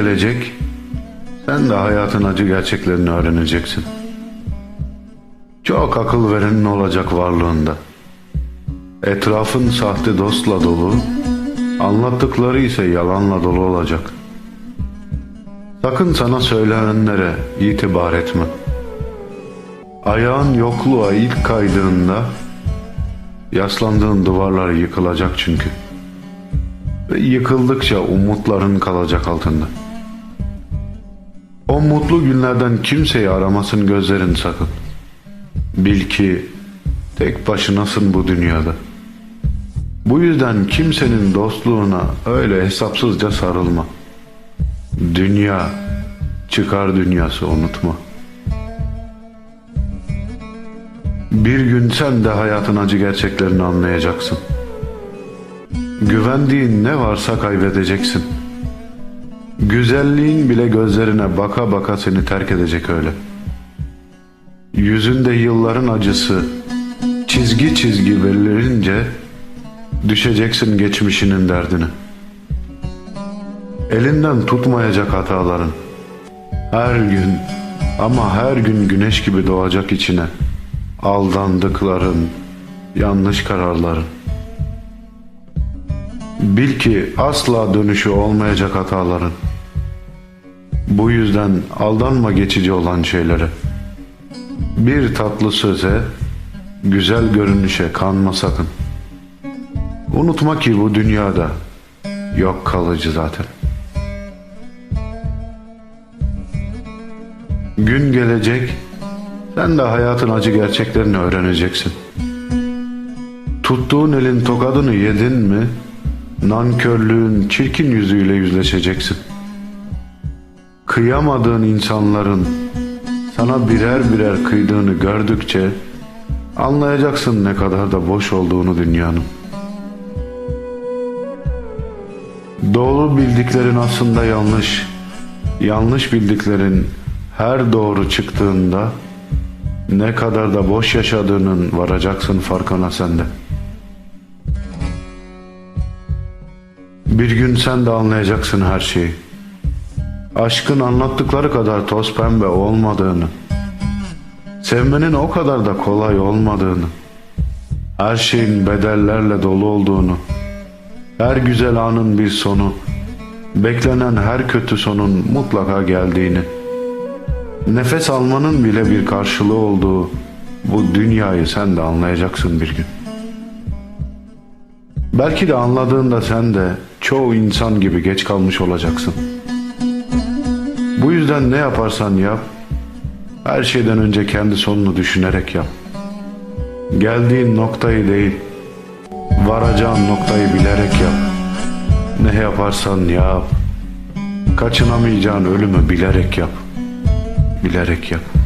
gelecek, sen de hayatın acı gerçeklerini öğreneceksin. Çok akıl verenin olacak varlığında. Etrafın sahte dostla dolu, anlattıkları ise yalanla dolu olacak. Sakın sana söylenenlere itibar etme. Ayağın yokluğa ilk kaydığında yaslandığın duvarlar yıkılacak çünkü. Ve yıkıldıkça umutların kalacak altında. O mutlu günlerden kimseyi aramasın gözlerin sakın. Bil ki tek başınasın bu dünyada. Bu yüzden kimsenin dostluğuna öyle hesapsızca sarılma. Dünya çıkar dünyası unutma. Bir gün sen de hayatın acı gerçeklerini anlayacaksın. Güvendiğin ne varsa kaybedeceksin. Güzelliğin bile gözlerine baka baka seni terk edecek öyle. Yüzünde yılların acısı çizgi çizgi belirince düşeceksin geçmişinin derdine. Elinden tutmayacak hataların. Her gün ama her gün güneş gibi doğacak içine. Aldandıkların, yanlış kararların. Bil ki asla dönüşü olmayacak hataların. Bu yüzden aldanma geçici olan şeylere. Bir tatlı söze, güzel görünüşe kanma sakın. Unutma ki bu dünyada yok kalıcı zaten. Gün gelecek, sen de hayatın acı gerçeklerini öğreneceksin. Tuttuğun elin tokadını yedin mi, nankörlüğün çirkin yüzüyle yüzleşeceksin. Kıyamadığın insanların sana birer birer kıydığını gördükçe anlayacaksın ne kadar da boş olduğunu dünyanın. Doğru bildiklerin aslında yanlış, yanlış bildiklerin her doğru çıktığında ne kadar da boş yaşadığının varacaksın farkına sende. Bir gün sen de anlayacaksın her şeyi. Aşkın anlattıkları kadar toz pembe olmadığını, sevmenin o kadar da kolay olmadığını, her şeyin bedellerle dolu olduğunu, her güzel anın bir sonu, beklenen her kötü sonun mutlaka geldiğini, nefes almanın bile bir karşılığı olduğu bu dünyayı sen de anlayacaksın bir gün. Belki de anladığında sen de çoğu insan gibi geç kalmış olacaksın. Bu yüzden ne yaparsan yap, her şeyden önce kendi sonunu düşünerek yap. Geldiğin noktayı değil, varacağın noktayı bilerek yap. Ne yaparsan yap, kaçınamayacağın ölümü bilerek yap. Bilerek yap.